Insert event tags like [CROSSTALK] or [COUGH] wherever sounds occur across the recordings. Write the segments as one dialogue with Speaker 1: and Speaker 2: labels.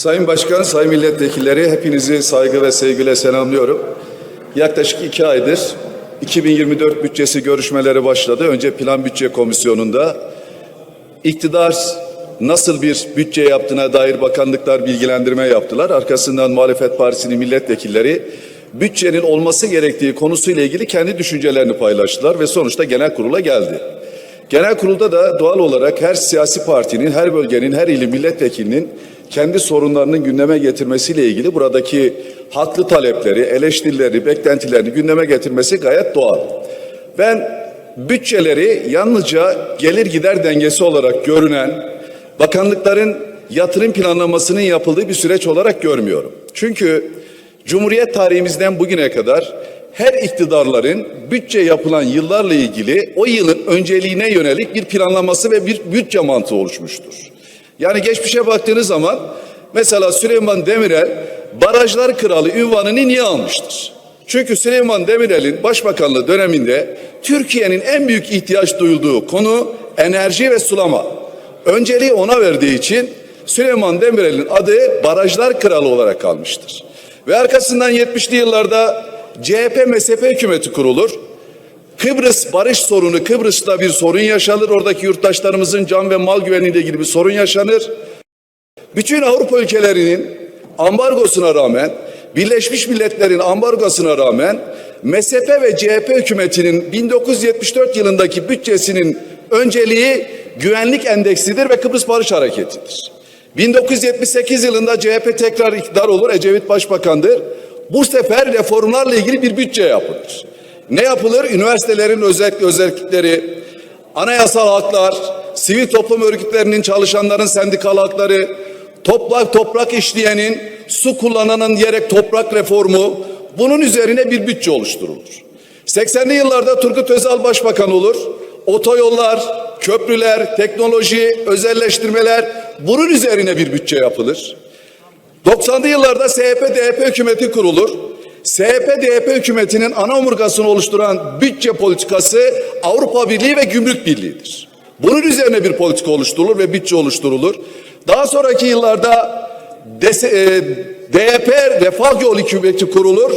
Speaker 1: Sayın Başkan, Sayın Milletvekilleri hepinizi saygı ve sevgiyle selamlıyorum. Yaklaşık iki aydır 2024 bütçesi görüşmeleri başladı. Önce Plan Bütçe Komisyonu'nda iktidar nasıl bir bütçe yaptığına dair bakanlıklar bilgilendirme yaptılar. Arkasından muhalefet partisinin milletvekilleri bütçenin olması gerektiği konusuyla ilgili kendi düşüncelerini paylaştılar ve sonuçta genel kurula geldi. Genel kurulda da doğal olarak her siyasi partinin, her bölgenin, her ilin milletvekilinin kendi sorunlarının gündeme getirmesiyle ilgili buradaki haklı talepleri, eleştirileri, beklentilerini gündeme getirmesi gayet doğal. Ben bütçeleri yalnızca gelir gider dengesi olarak görünen bakanlıkların yatırım planlamasının yapıldığı bir süreç olarak görmüyorum. Çünkü Cumhuriyet tarihimizden bugüne kadar her iktidarların bütçe yapılan yıllarla ilgili o yılın önceliğine yönelik bir planlaması ve bir bütçe mantığı oluşmuştur. Yani geçmişe baktığınız zaman mesela Süleyman Demirel barajlar kralı ünvanını niye almıştır? Çünkü Süleyman Demirel'in başbakanlığı döneminde Türkiye'nin en büyük ihtiyaç duyulduğu konu enerji ve sulama. Önceliği ona verdiği için Süleyman Demirel'in adı barajlar kralı olarak kalmıştır. Ve arkasından 70'li yıllarda CHP MSP hükümeti kurulur. Kıbrıs barış sorunu, Kıbrıs'ta bir sorun yaşanır. Oradaki yurttaşlarımızın can ve mal güvenliğiyle ilgili bir sorun yaşanır. Bütün Avrupa ülkelerinin ambargosuna rağmen, Birleşmiş Milletler'in ambargosuna rağmen MSP ve CHP hükümetinin 1974 yılındaki bütçesinin önceliği güvenlik endeksidir ve Kıbrıs Barış Hareketi'dir. 1978 yılında CHP tekrar iktidar olur, Ecevit Başbakan'dır. Bu sefer reformlarla ilgili bir bütçe yapılır. Ne yapılır? Üniversitelerin özellik, özellikleri, anayasal haklar, sivil toplum örgütlerinin çalışanların sendikal hakları, toprak toprak işleyenin, su kullananın diyerek toprak reformu, bunun üzerine bir bütçe oluşturulur. 80'li yıllarda Turgut Özal başbakan olur. Otoyollar, köprüler, teknoloji, özelleştirmeler bunun üzerine bir bütçe yapılır. 90'lı yıllarda SHP-DHP hükümeti kurulur. SHP-DHP hükümetinin ana omurgasını oluşturan bütçe politikası Avrupa Birliği ve Gümrük Birliği'dir. Bunun üzerine bir politika oluşturulur ve bütçe oluşturulur. Daha sonraki yıllarda DS, e, DYP Refah Yolu Hükümeti kurulur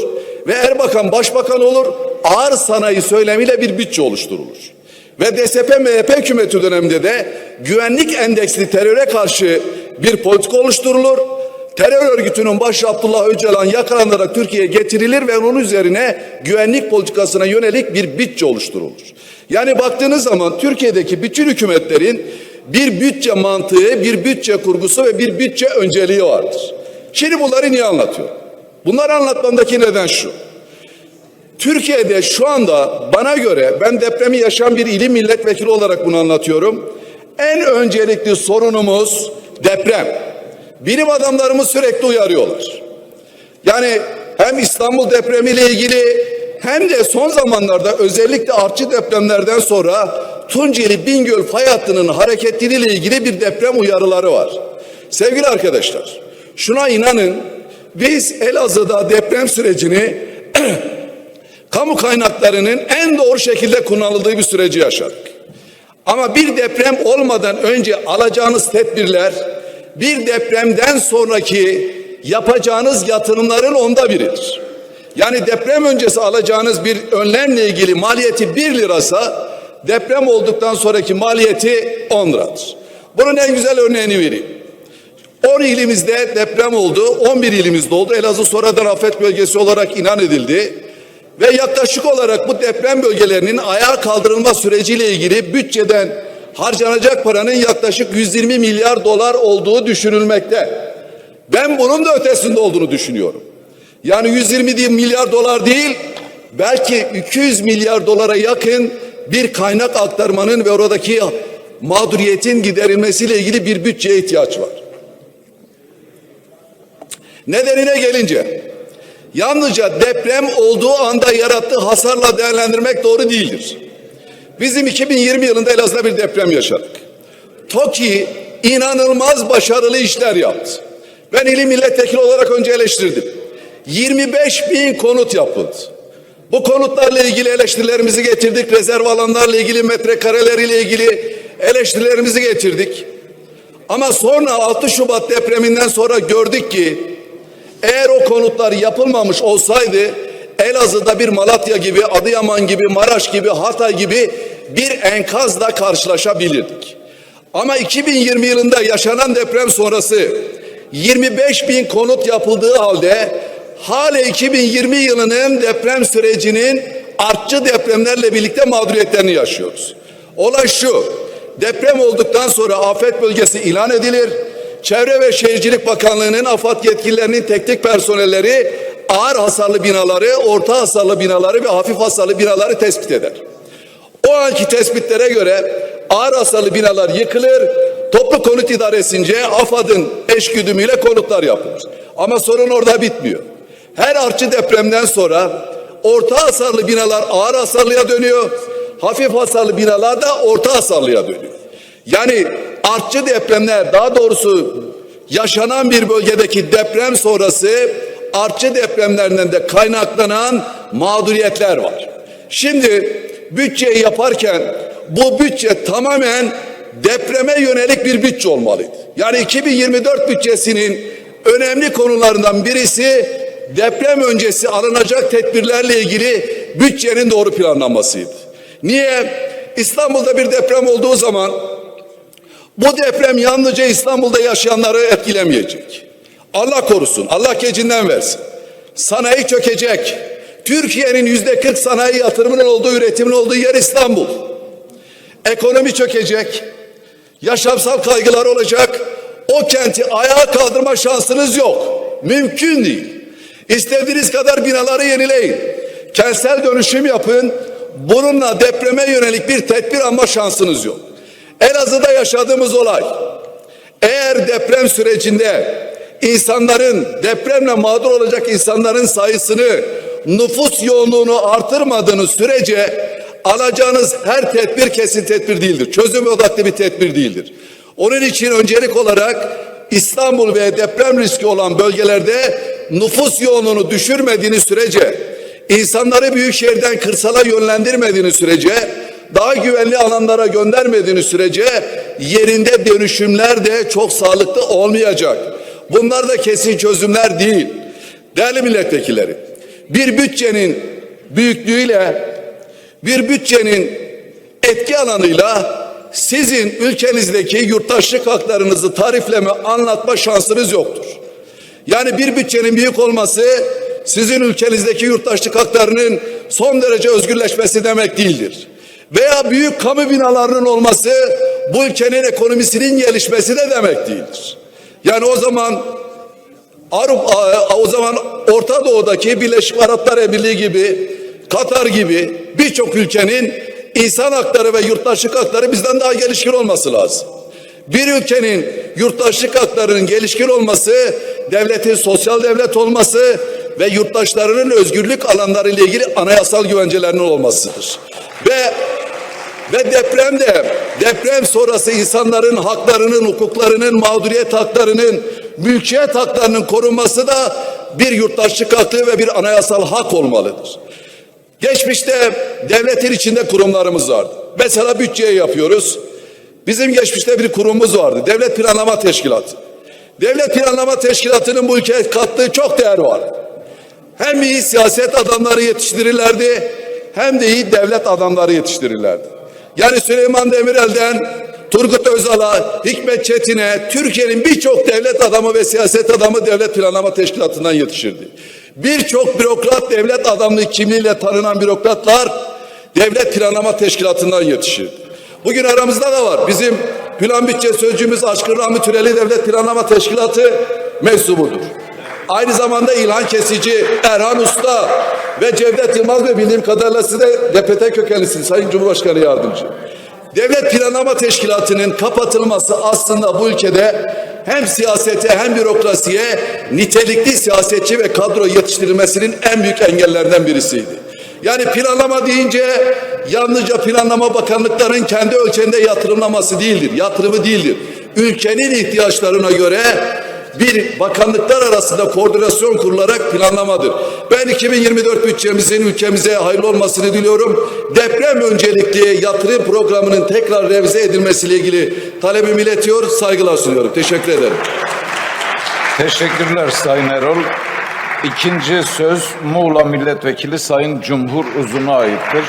Speaker 1: ve Erbakan başbakan olur. Ağır sanayi söylemiyle bir bütçe oluşturulur. Ve DSP MHP hükümeti döneminde de güvenlik endeksli teröre karşı bir politika oluşturulur. Terör örgütünün başı Abdullah Öcalan yakalanarak Türkiye'ye getirilir ve onun üzerine güvenlik politikasına yönelik bir bütçe oluşturulur. Yani baktığınız zaman Türkiye'deki bütün hükümetlerin bir bütçe mantığı, bir bütçe kurgusu ve bir bütçe önceliği vardır. Şimdi bunları niye anlatıyorum? Bunları anlatmamdaki neden şu. Türkiye'de şu anda bana göre ben depremi yaşayan bir ilim milletvekili olarak bunu anlatıyorum. En öncelikli sorunumuz deprem. Bilim adamlarımız sürekli uyarıyorlar. Yani hem İstanbul depremiyle ilgili hem de son zamanlarda özellikle artçı depremlerden sonra Tunceli Bingöl fay hattının hareketliliğiyle ilgili bir deprem uyarıları var. Sevgili arkadaşlar, şuna inanın biz Elazığ'da deprem sürecini [CLEARS THROAT] kamu kaynaklarının en doğru şekilde kullanıldığı bir süreci yaşadık. Ama bir deprem olmadan önce alacağınız tedbirler bir depremden sonraki yapacağınız yatırımların onda biridir. Yani deprem öncesi alacağınız bir önlemle ilgili maliyeti bir lirasa deprem olduktan sonraki maliyeti 10 liradır. Bunun en güzel örneğini vereyim. 10 ilimizde deprem oldu, 11 ilimizde oldu. Elazığ sonradan afet bölgesi olarak inan edildi. Ve yaklaşık olarak bu deprem bölgelerinin ayağa kaldırılma süreciyle ilgili bütçeden harcanacak paranın yaklaşık 120 milyar dolar olduğu düşünülmekte. Ben bunun da ötesinde olduğunu düşünüyorum. Yani 120 milyar dolar değil, belki 200 milyar dolara yakın bir kaynak aktarmanın ve oradaki mağduriyetin giderilmesiyle ilgili bir bütçeye ihtiyaç var. Nedenine gelince, yalnızca deprem olduğu anda yarattığı hasarla değerlendirmek doğru değildir. Bizim 2020 yılında Elazığ'da bir deprem yaşadık. TOKİ inanılmaz başarılı işler yaptı. Ben ilim milletvekili olarak önce eleştirdim. 25 bin konut yapıldı. Bu konutlarla ilgili eleştirilerimizi getirdik. Rezerv alanlarla ilgili, metrekareleriyle ilgili eleştirilerimizi getirdik. Ama sonra 6 Şubat depreminden sonra gördük ki eğer o konutlar yapılmamış olsaydı Elazığ'da bir Malatya gibi, Adıyaman gibi, Maraş gibi, Hatay gibi bir enkazla karşılaşabilirdik. Ama 2020 yılında yaşanan deprem sonrası 25 bin konut yapıldığı halde hala 2020 yılının deprem sürecinin artçı depremlerle birlikte mağduriyetlerini yaşıyoruz. Olay şu, deprem olduktan sonra afet bölgesi ilan edilir. Çevre ve Şehircilik Bakanlığı'nın AFAD yetkililerinin teknik personelleri ağır hasarlı binaları, orta hasarlı binaları ve hafif hasarlı binaları tespit eder. O anki tespitlere göre ağır hasarlı binalar yıkılır, toplu konut idaresince AFAD'ın eşgüdümüyle konutlar yapılır. Ama sorun orada bitmiyor. Her artçı depremden sonra orta hasarlı binalar ağır hasarlıya dönüyor, hafif hasarlı binalar da orta hasarlıya dönüyor. Yani artçı depremler daha doğrusu yaşanan bir bölgedeki deprem sonrası artçı depremlerinden de kaynaklanan mağduriyetler var. Şimdi bütçeyi yaparken bu bütçe tamamen depreme yönelik bir bütçe olmalıydı. Yani 2024 bütçesinin önemli konularından birisi deprem öncesi alınacak tedbirlerle ilgili bütçenin doğru planlanmasıydı. Niye? İstanbul'da bir deprem olduğu zaman bu deprem yalnızca İstanbul'da yaşayanları etkilemeyecek. Allah korusun, Allah gecinden versin. Sanayi çökecek. Türkiye'nin yüzde 40 sanayi yatırımının olduğu, üretimin olduğu yer İstanbul. Ekonomi çökecek. Yaşamsal kaygılar olacak. O kenti ayağa kaldırma şansınız yok. Mümkün değil. İstediğiniz kadar binaları yenileyin. Kentsel dönüşüm yapın. Bununla depreme yönelik bir tedbir alma şansınız yok. Elazığ'da yaşadığımız olay. Eğer deprem sürecinde insanların depremle mağdur olacak insanların sayısını nüfus yoğunluğunu artırmadığınız sürece alacağınız her tedbir kesin tedbir değildir. Çözüm odaklı bir tedbir değildir. Onun için öncelik olarak İstanbul ve deprem riski olan bölgelerde nüfus yoğunluğunu düşürmediğiniz sürece insanları büyük şehirden kırsala yönlendirmediğiniz sürece daha güvenli alanlara göndermediğiniz sürece yerinde dönüşümler de çok sağlıklı olmayacak. Bunlar da kesin çözümler değil. Değerli milletvekilleri, bir bütçenin büyüklüğüyle, bir bütçenin etki alanıyla sizin ülkenizdeki yurttaşlık haklarınızı tarifleme, anlatma şansınız yoktur. Yani bir bütçenin büyük olması sizin ülkenizdeki yurttaşlık haklarının son derece özgürleşmesi demek değildir. Veya büyük kamu binalarının olması bu ülkenin ekonomisinin gelişmesi de demek değildir. Yani o zaman Avrupa, o zaman Orta Doğu'daki Birleşik Araplar Emirliği gibi, Katar gibi birçok ülkenin insan hakları ve yurttaşlık hakları bizden daha gelişkin olması lazım. Bir ülkenin yurttaşlık haklarının gelişkin olması, devletin sosyal devlet olması ve yurttaşlarının özgürlük alanları ile ilgili anayasal güvencelerinin olmasıdır. Ve ve depremde deprem sonrası insanların haklarının, hukuklarının, mağduriyet haklarının, mülkiyet haklarının korunması da bir yurttaşlık hakkı ve bir anayasal hak olmalıdır. Geçmişte devletin içinde kurumlarımız vardı. Mesela bütçeyi yapıyoruz. Bizim geçmişte bir kurumumuz vardı. Devlet Planlama Teşkilatı. Devlet Planlama Teşkilatı'nın bu ülkeye kattığı çok değer var. Hem iyi siyaset adamları yetiştirirlerdi hem de iyi devlet adamları yetiştirirlerdi. Yani Süleyman Demirel'den Turgut Özal'a, Hikmet Çetin'e, Türkiye'nin birçok devlet adamı ve siyaset adamı devlet planlama teşkilatından yetişirdi. Birçok bürokrat devlet adamlığı kimliğiyle tanınan bürokratlar devlet planlama teşkilatından yetişirdi. Bugün aramızda da var. Bizim plan bütçe sözcüğümüz Aşkın Rami Türeli Devlet Planlama Teşkilatı mensubudur. Aynı zamanda İlhan Kesici, Erhan Usta ve Cevdet Yılmaz ve bildiğim kadarıyla siz de DPT kökenlisiniz Sayın Cumhurbaşkanı Yardımcı. Devlet Planlama Teşkilatı'nın kapatılması aslında bu ülkede hem siyasete hem bürokrasiye nitelikli siyasetçi ve kadro yetiştirilmesinin en büyük engellerinden birisiydi. Yani planlama deyince yalnızca planlama bakanlıkların kendi ölçeğinde yatırımlaması değildir, yatırımı değildir. Ülkenin ihtiyaçlarına göre bir bakanlıklar arasında koordinasyon kurularak planlamadır. Ben 2024 bütçemizin ülkemize hayırlı olmasını diliyorum. Deprem öncelikli yatırım programının tekrar revize edilmesiyle ilgili talebimi iletiyor, saygılar sunuyorum. Teşekkür ederim.
Speaker 2: Teşekkürler Sayın Erol. İkinci söz Muğla Milletvekili Sayın Cumhur Uzun'a aittir.